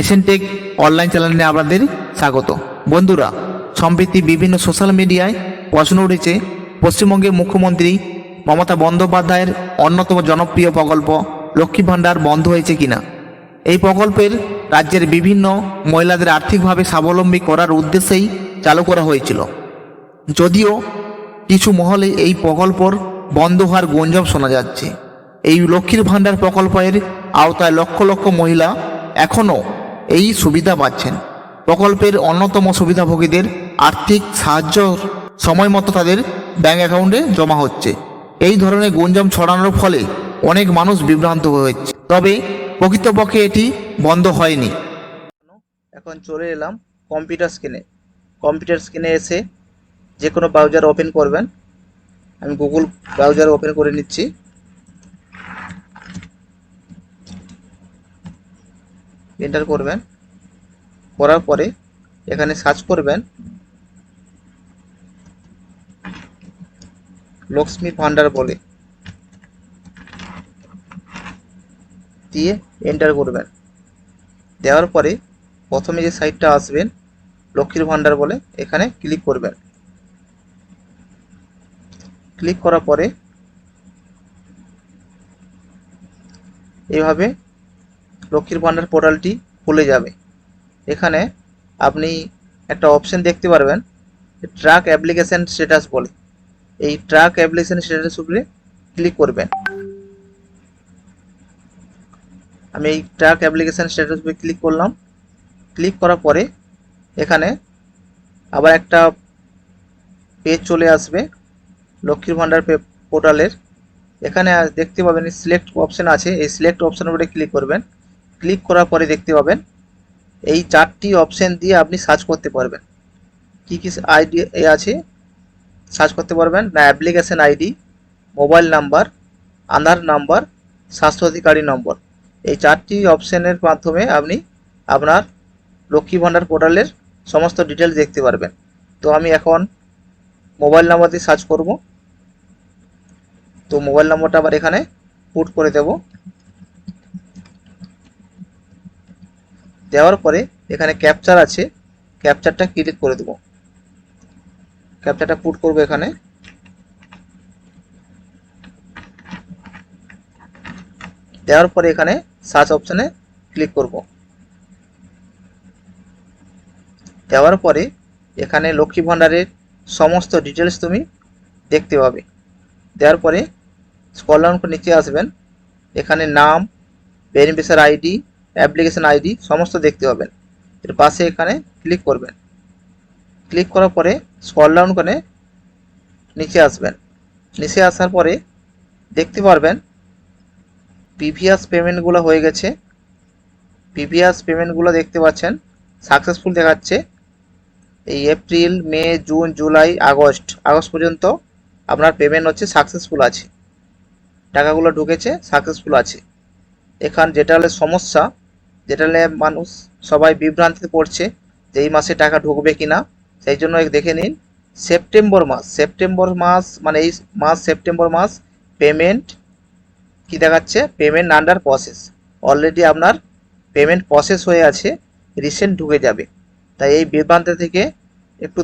এসেনটেক online চ্যানেলে আপনাদের স্বাগত। বন্ধুরা, সম্প্রতি বিভিন্ন সোশ্যাল মিডিয়ায় প্রশ্ন উঠেছে, পশ্চিমবঙ্গের মুখ্যমন্ত্রী মমতা বন্দ্যোপাধ্যায়ের অন্যতম জনপ্রিয় প্রকল্প লক্ষ্মী ভাণ্ডার বন্ধ হয়েছে কিনা? এই প্রকল্পের রাজ্যের বিভিন্ন মহিলাদের আর্থিকভাবে স্বাবলম্বী করার উদ্দেশ্যেই চালু করা হয়েছিল। যদিও কিছু মহলে এই প্রকল্পর বন্ধ হওয়ার গুঞ্জন শোনা যাচ্ছে। এই লক্ষ্মীর ভাণ্ডার প্রকল্পের আওতায় লক্ষ লক্ষ মহিলা এখনও এই সুবিধা পাচ্ছেন। প্রকল্পের অন্যতম সুবিধাভোগীদের আর্থিক সাহায্য সময় মতো তাদের ব্যাঙ্ক অ্যাকাউন্টে জমা হচ্ছে। এই ধরনের গুঞ্জন ছড়ানোর ফলে অনেক মানুষ বিভ্রান্ত হয়েছে তবে প্রকৃতপক্ষে এটি বন্ধ হয়নি। এখন চলে এলাম কম্পিউটার স্ক্রিনে কম্পিউটার স্ক্রিনে এসে যে কোনো ব্রাউজার ওপেন করবেন। আমি গুগল ব্রাউজার ওপেন করে নিচ্ছি। এন্টার করবেন। করার পরে এখানে সার্চ করবেন। লক্ষ্মী ভান্ডার বলে। দিয়ে এন্টার করবেন। দেওয়ার পরে প্রথমে যে সাইটটা আসবেন লক্ষ্মীর ভান্ডার বলে, এখানে ক্লিক করবেন। ক্লিক করার পরে এইভাবে লক্ষ্মীর ভান্ডার পোর্টালটি খুলে যাবে। এখানে আপনি একটা অপশন দেখতে পারবেন ট্রাক অ্যাপ্লিকেশন স্ট্যাটাস বলে। এই ট্রাক অ্যাপ্লিকেশন স্ট্যাটাস উপরে ক্লিক করবেন। আমি এই ট্রাক অ্যাপ্লিকেশন স্ট্যাটাস উপরে ক্লিক করলাম। ক্লিক করার পরে এখানে আবার একটা পেজ চলে আসবে, লক্ষ্মীর ভান্ডার পোর্টালের এখানে দেখতে পাবেন সিলেক্ট অপশন আছে। এই সিলেক্ট অপশন উপরে ক্লিক করবেন। ক্লিক করার পরে দেখতে পাবেন, এই চারটি অপশন দিয়ে আপনি সার্চ করতে পারবেন। কি কি আইডি আছে? সার্চ করতে পারবেন, না, application ID, mobile number, Aadhaar number স্বাস্থ্যাধিকারী number. এই চারটি অপশনের মাধ্যমে আপনি আপনার লক্ষ্মী ভাণ্ডার পোর্টালের সমস্ত ডিটেলস দেখতে পারবেন। তো আমি এখন মোবাইল নাম্বার দিয়ে সার্চ করব। তো মোবাইল নম্বরটা আবার এখানে পুট করে দেব। দেওয়ার পরে এখানে ক্যাপচার আছে। ক্যাপচারটা ক্লিক করে দেব। ক্যাপচারটা পুট করব এখানে। দেওয়ার পরে এখানে সার্চ অপশানে ক্লিক করব। দেওয়ার পরে এখানে লক্ষ্মী ভাণ্ডারের সমস্ত ডিটেলস তুমি দেখতে পাবে। দেওয়ার পরে স্কল করে নিচে আসবেন। এখানে নাম বেনিফিশিয়ার আইডি অ্যাপ্লিকেশন আইডি সমস্ত দেখতে পাবেন। এর পাশে এখানে ক্লিক করবেন। ক্লিক করার পরে স্কল ডাউন করে নিচে আসবেন। নিচে আসার পরে দেখতে পারবেন প্রিভিয়াস পেমেন্টগুলো হয়ে গেছে। প্রিভিয়াস পেমেন্টগুলো দেখতে পাচ্ছেন, সাকসেসফুল দেখাচ্ছে। এই April, May, June, July, August August পর্যন্ত আপনার পেমেন্ট হচ্ছে সাকসেসফুল আছে। টাকাগুলো ঢুকেছে, সাকসেসফুল আছে। এখান যেটা হলে সমস্যা যেটা নিয়ে মানুষ সবাই বিভ্রান্তিতে পড়ছে যে এই মাসে টাকা ঢুকবে কি না সেই জন্য দেখে নিন, সেপ্টেম্বর মাস সেপ্টেম্বর মাস মানে এই মাস, সেপ্টেম্বর মাস পেমেন্ট কি দেখাচ্ছে? পেমেন্ট আন্ডার প্রসেস অলরেডি আপনার পেমেন্ট প্রসেস হয়ে আছে রিসেন্ট ঢুকে যাবে। তাই এই বিভ্রান্তি থেকে একটু